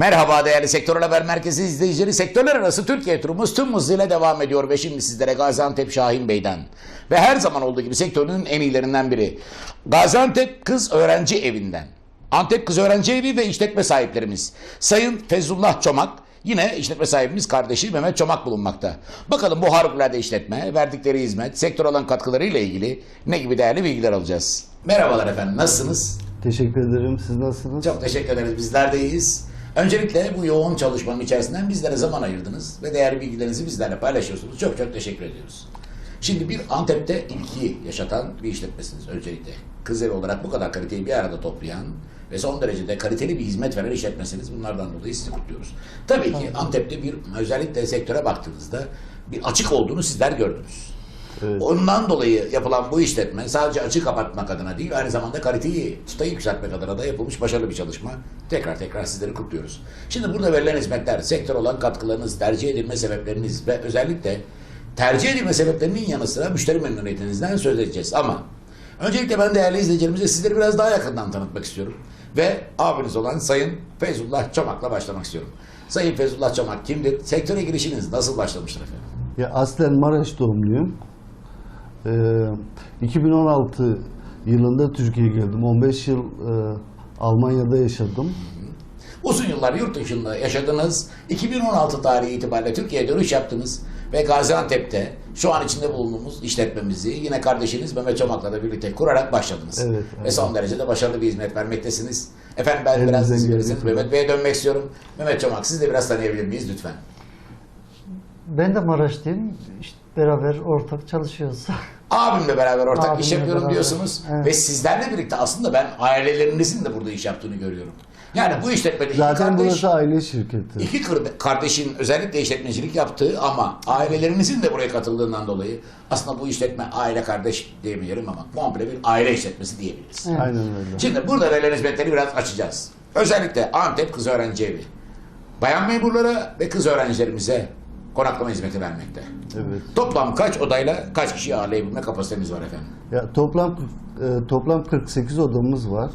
Merhaba değerli Sektör Haber Merkezi izleyicileri. Sektörler arası Türkiye turumuz tüm hızıyla devam ediyor ve şimdi sizlere Gaziantep Şahin Bey'den ve her zaman olduğu gibi sektörünün en iyilerinden biri Gaziantep Kız Öğrenci Evi'nden. Antep Kız Öğrenci Evi ve işletme sahiplerimiz Sayın Fezullah Çomak Yine işletme sahibimiz kardeşi Mehmet Çomak bulunmakta. Bakalım bu harikulade işletme, verdikleri hizmet, sektör olan katkılarıyla ilgili ne gibi değerli bilgiler alacağız. Merhabalar efendim, nasılsınız? Teşekkür ederim. Siz nasılsınız? Çok teşekkür ederiz. Bizler de iyiyiz. Öncelikle bu yoğun çalışmanın içerisinden bizlere zaman ayırdınız ve değerli bilgilerinizi bizlerle paylaşıyorsunuz. Çok çok teşekkür ediyoruz. Şimdi bir Antep'te ilki yaşatan bir işletmesiniz öncelikle. Kızıl olarak bu kadar kaliteyi bir arada toplayan ve son derecede kaliteli bir hizmet veren işletmesiniz. Bunlardan dolayı sizi kutluyoruz. Tabii ki Antep'te bir özellikle sektöre baktığınızda bir açık olduğunu sizler gördünüz. Evet. Ondan dolayı yapılan bu işletme sadece açık kapatmak adına değil, aynı zamanda kaliteyi, çıtayı yükseltmek adına da yapılmış başarılı bir çalışma. Tekrar tekrar sizleri kutluyoruz. Şimdi burada verilen hizmetler, sektör olan katkılarınız, tercih edilme sebepleriniz ve özellikle tercih edilme sebeplerinin yanı sıra müşteri memnuniyetinizden söz edeceğiz. Ama öncelikle ben değerli izleyicilerimize sizleri biraz daha yakından tanıtmak istiyorum. Ve abiniz olan Sayın Feyzullah Çomak'la başlamak istiyorum. Sayın Feyzullah Çomak kimdir? Sektöre girişiniz nasıl başlamıştır efendim? Ya aslen Maraş doğumluyum. Ee, 2016 yılında Türkiye'ye geldim. 15 yıl e, Almanya'da yaşadım. Uzun yıllar yurt dışında yaşadınız. 2016 tarihi itibariyle Türkiye'ye dönüş yaptınız. Ve Gaziantep'te şu an içinde bulunduğumuz işletmemizi yine kardeşiniz Mehmet Çomak'la da birlikte kurarak başladınız. Evet, Ve evet. son derece de başarılı bir hizmet vermektesiniz. Efendim ben Elinizden biraz verirseniz kadar. Mehmet Bey'e dönmek istiyorum. Mehmet Çomak siz de biraz tanıyabilir miyiz lütfen? Ben de Maraşlıyım. İşte beraber ortak çalışıyoruz. Abimle beraber ortak Abimle iş yapıyorum beraber, diyorsunuz. evet. Ve sizlerle birlikte aslında ben ailelerinizin de burada iş yaptığını görüyorum. Yani bu işletmede iki Zaten kardeş- burası aile şirketi. İki kır- kardeşin özellikle işletmecilik yaptığı ama ailelerinizin de buraya katıldığından dolayı aslında bu işletme aile kardeş diyemeyelim ama komple bir aile işletmesi diyebiliriz. Aynen öyle. Şimdi burada verilen hizmetleri biraz açacağız. Özellikle Antep Kız Öğrenci Evi. Bayan memurlara ve kız öğrencilerimize konaklama hizmeti vermekte. Evet. Toplam kaç odayla kaç kişi ağırlayabilme kapasitemiz var efendim? Ya toplam e, toplam 48 odamız var.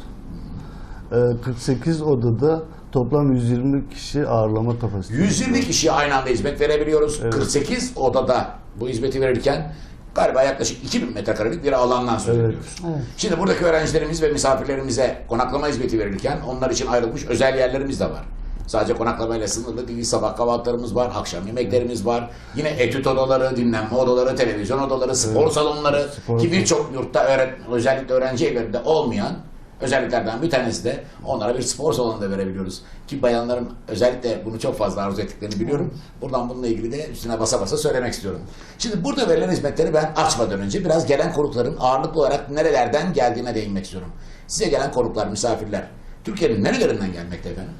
E, 48 odada toplam 120 kişi ağırlama kapasitesi. 120 kişiye aynı anda hizmet verebiliyoruz. 48 odada bu hizmeti verirken galiba yaklaşık 2000 metrekarelik bir alandan söz Evet. ediyoruz. Şimdi buradaki öğrencilerimiz ve misafirlerimize konaklama hizmeti verilirken onlar için ayrılmış özel yerlerimiz de var. Sadece konaklamayla sınırlı değil, sabah kahvaltılarımız var, akşam yemeklerimiz var. Yine etüt odaları, dinlenme odaları, televizyon odaları, spor salonları spor ki birçok yurtta öğret, özellikle öğrenci evlerinde olmayan özelliklerden bir tanesi de onlara bir spor salonu da verebiliyoruz. Ki bayanların özellikle bunu çok fazla arzu ettiklerini biliyorum. Buradan bununla ilgili de üstüne basa basa söylemek istiyorum. Şimdi burada verilen hizmetleri ben açmadan önce biraz gelen konukların ağırlıklı olarak nerelerden geldiğine değinmek istiyorum. Size gelen konuklar, misafirler Türkiye'nin nerelerinden gelmekte efendim?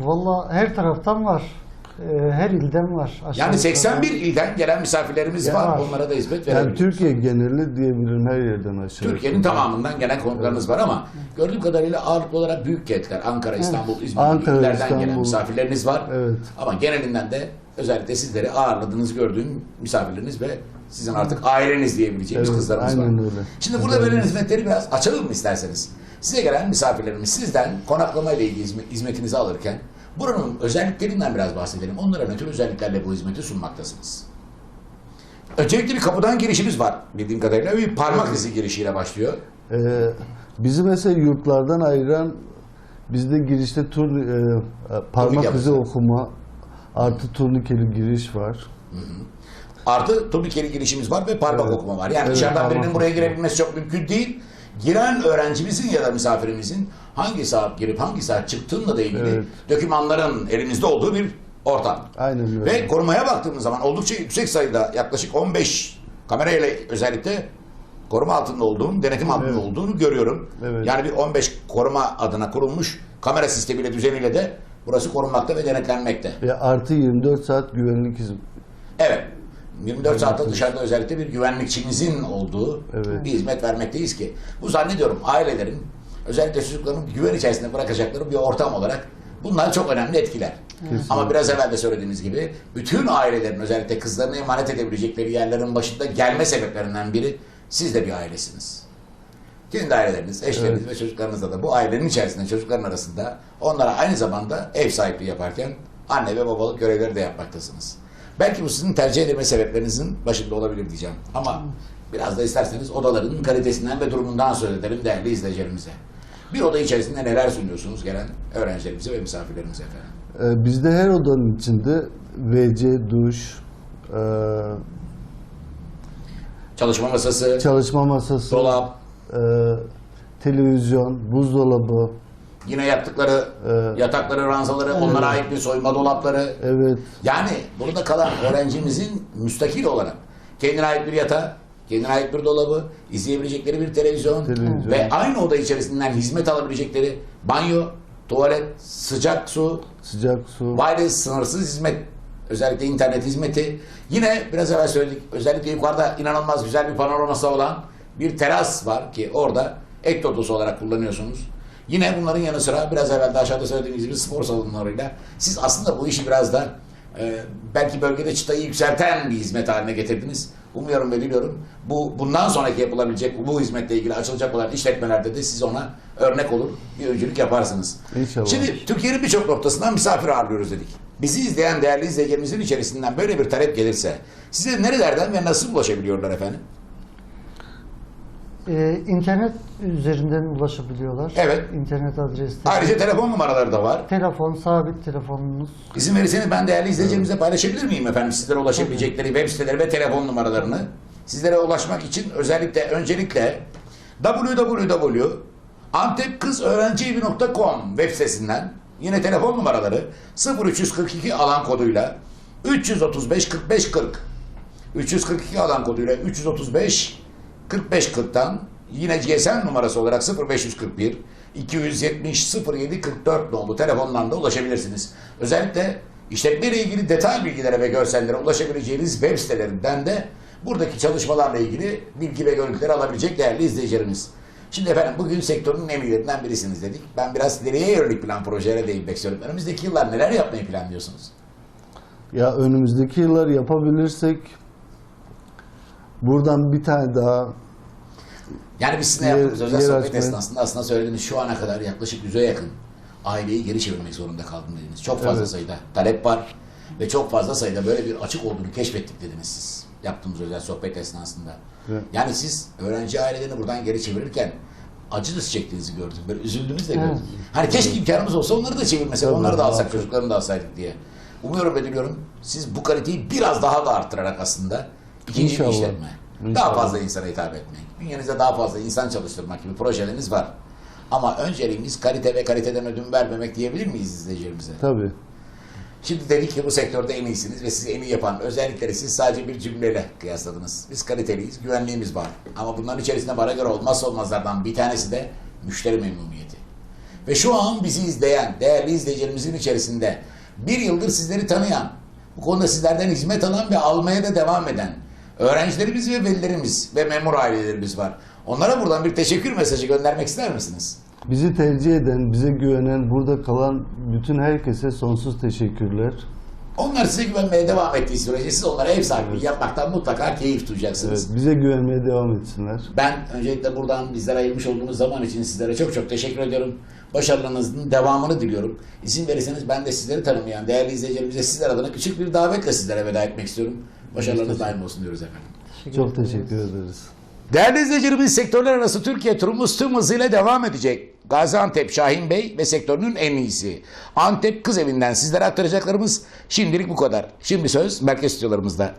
Valla her taraftan var. Ee, Her ilden var. Aşağı Yani yukarı. 81 ilden gelen misafirlerimiz Ya var. var. Onlara da hizmet Yani verebiliyoruz. Türkiye geneli diyebilirim her yerden aşağı. Türkiye'nin yukarı. tamamından gelen konuklarınız var ama gördüğüm kadarıyla ağırlıklı olarak büyük kentler, Ankara, İstanbul, İzmir Ankara, gelen İstanbul. misafirleriniz var. Evet. Ama genelinden de özellikle sizleri ağırladığınızı gördüğüm misafirleriniz ve sizin artık aileniz diyebileceğimiz Evet, kızlarımız aynen var. öyle. Şimdi burada verilen hizmetleri biraz açalım mı isterseniz? Size gelen misafirlerimiz sizden konaklama ile ilgili hizmet- hizmetinizi alırken buranın özelliklerinden biraz bahsedelim. Onlara ne tür özelliklerle bu hizmeti sunmaktasınız? Öncelikle bir kapıdan girişimiz var bildiğim kadarıyla. Bir parmak izi girişiyle başlıyor. Ee, bizi mesela yurtlardan ayıran bizde girişte tur, e, parmak yapısı. izi okuma artı turnikeli giriş var. Artı turnikeli girişimiz var ve parmak Evet. okuma var. Yani Evet, dışarıdan birinin buraya girebilmesi çok mümkün değil. Giren öğrencimizin ya da misafirimizin hangi saat girip hangi saat çıktığıyla da ilgili Evet. dokümanların elimizde olduğu bir ortam. Aynen öyle. Ve korumaya baktığımız zaman oldukça yüksek sayıda yaklaşık 15 kamerayla özellikle koruma altında olduğunu, denetim altında Evet. olduğunu görüyorum. Evet. Yani bir 15 koruma adına kurulmuş kamera sistemiyle düzeniyle de burası korunmakta ve denetlenmekte. Ve artı 24 saat güvenlik izin. Evet. 24 saatte dışarıda özellikle bir güvenlikçimizin olduğu Evet. bir hizmet vermekteyiz ki bu zannediyorum ailelerin özellikle çocukların güven içerisinde bırakacakları bir ortam olarak bunlar çok önemli etkiler. Ama biraz evvel de söylediğimiz gibi bütün ailelerin özellikle kızlarını emanet edebilecekleri yerlerin başında gelme sebeplerinden biri siz de bir ailesiniz. Kendi aileleriniz, eşleriniz ve çocuklarınızla da bu ailenin içerisinde çocukların arasında onlara aynı zamanda ev sahipliği yaparken anne ve babalık görevleri de yapmaktasınız. Belki bu sizin tercih edilme sebeplerinizin başında olabilir diyeceğim. Ama biraz da isterseniz odaların kalitesinden ve durumundan söz edelim değerli izleyicilerimize. Bir oda içerisinde neler sunuyorsunuz gelen öğrencilerimize ve misafirlerimize efendim? Ee, bizde her odanın içinde WC, duş, e, Çalışma masası, çalışma masası, dolap, e, televizyon, buzdolabı, yine yattıkları Evet. yatakları, ranzaları, onlara ait bir soyunma dolapları, evet, Yani burada kalan öğrencimizin müstakil olarak kendine ait bir yatağı, kendine ait bir dolabı, izleyebilecekleri bir televizyon, Televizyon. ve aynı oda içerisinden hizmet alabilecekleri banyo, tuvalet, sıcak su, sıcak su. wireless sınırsız hizmet, özellikle internet hizmeti. Yine biraz evvel söyledik, özellikle yukarıda inanılmaz güzel bir panoraması olan bir teras var ki orada ek totosu olarak kullanıyorsunuz. Yine bunların yanı sıra biraz evvel de aşağıda söylediğimiz gibi spor salonlarıyla siz aslında bu işi biraz da e, belki bölgede çıtayı yükselten bir hizmet haline getirdiniz. Umuyorum ve diliyorum bu bundan sonraki yapılabilecek bu hizmetle ilgili açılacak olan işletmelerde de siz ona örnek olur, bir öncülük yaparsınız. İnşallah. Şimdi Türkiye'nin birçok noktasından misafir ağırlıyoruz dedik. Bizi izleyen değerli izleyicilerimizin içerisinden böyle bir talep gelirse size nerelerden ve nasıl ulaşabiliyorlar efendim? Ee, internet üzerinden ulaşabiliyorlar. Evet. İnternet adresleri. Ayrıca telefon numaraları da var. Telefon, sabit telefonunuz. İzin verirseniz ben değerli izleyicilerimizle paylaşabilir miyim efendim sizlere ulaşabilecekleri web siteleri ve telefon numaralarını? Sizlere ulaşmak için özellikle öncelikle www.antepkızöğrencievi.com web sitesinden yine telefon numaraları 0342 alan koduyla 335 45 40 342 alan koduyla 335 45 40'tan yine GSM numarası olarak 0541 270 07 44 nolu telefondan da ulaşabilirsiniz. Özellikle işletme ile ilgili detay bilgilere ve görsellere ulaşabileceğiniz web sitelerinden de buradaki çalışmalarla ilgili bilgi ve görüntüleri alabilecek değerli izleyicilerimiz. Şimdi efendim bugün sektörün en iyilerinden birisiniz dedik. Ben biraz ileriye yönelik plan projelere değinmek istiyorum. Önümüzdeki yıllar neler yapmayı planlıyorsunuz? Ya önümüzdeki yıllar yapabilirsek buradan bir tane daha Yani biz sizinle yaptığımız özel sohbet açmayı- esnasında aslında söylediğiniz şu ana kadar yaklaşık yüze yakın aileyi geri çevirmek zorunda kaldım dediniz. Çok fazla Evet. sayıda talep var ve çok fazla sayıda böyle bir açık olduğunu keşfettik dediniz siz yaptığımız özel sohbet esnasında. Evet. Yani siz öğrenci ailelerini buradan geri çevirirken acı da çektiğinizi gördüm. Böyle üzüldünüz de gördüm. Evet. Hani keşke imkanımız olsa onları da çevirmesek, Tabii, onları da alsak, muhakkak. çocuklarını da alsaydık diye. Umuyorum ve diliyorum siz bu kaliteyi biraz daha da arttırarak aslında ikinci bir İnşallah. daha fazla insana hitap etmek, bünyenizde daha fazla insan çalıştırmak gibi projeleriniz var. Ama önceliğimiz kalite ve kaliteden ödün vermemek diyebilir miyiz izleyicilerimize? tabii. Şimdi dedik ki bu sektörde en iyisiniz ve sizi en iyi yapan özellikleri siz sadece bir cümleyle kıyasladınız. Biz kaliteliyiz, güvenliğimiz var. Ama bunların içerisinde bana göre olmazsa olmazlardan bir tanesi de müşteri memnuniyeti. Ve şu an bizi izleyen, değerli izleyicilerimizin içerisinde bir yıldır sizleri tanıyan, bu konuda sizlerden hizmet alan ve almaya da devam eden öğrencilerimiz ve velilerimiz ve memur ailelerimiz var. Onlara buradan bir teşekkür mesajı göndermek ister misiniz? Bizi tercih eden, bize güvenen, burada kalan bütün herkese sonsuz teşekkürler. Onlar size güvenmeye devam ettiği sürece siz onlara ev sahipliği yapmaktan mutlaka keyif duyacaksınız. Evet, bize güvenmeye devam etsinler. Ben öncelikle buradan bizlere ayırmış olduğunuz zaman için sizlere çok çok teşekkür ediyorum. Başarılarınızın devamını diliyorum. İzin verirseniz ben de sizleri tanımayan değerli izleyicilerimize sizler adına küçük bir davetle sizlere veda etmek istiyorum. Başarılarınız daim olsun diyoruz efendim. Çok teşekkür ederiz. Değerli izleyicilerimiz sektörler arası Türkiye turumuz tüm hızıyla devam edecek. Gaziantep Şahin Bey ve sektörünün en iyisi. Antep Kız Evi'nden sizlere aktaracaklarımız şimdilik bu kadar. Şimdi söz merkez stüdyolarımızda.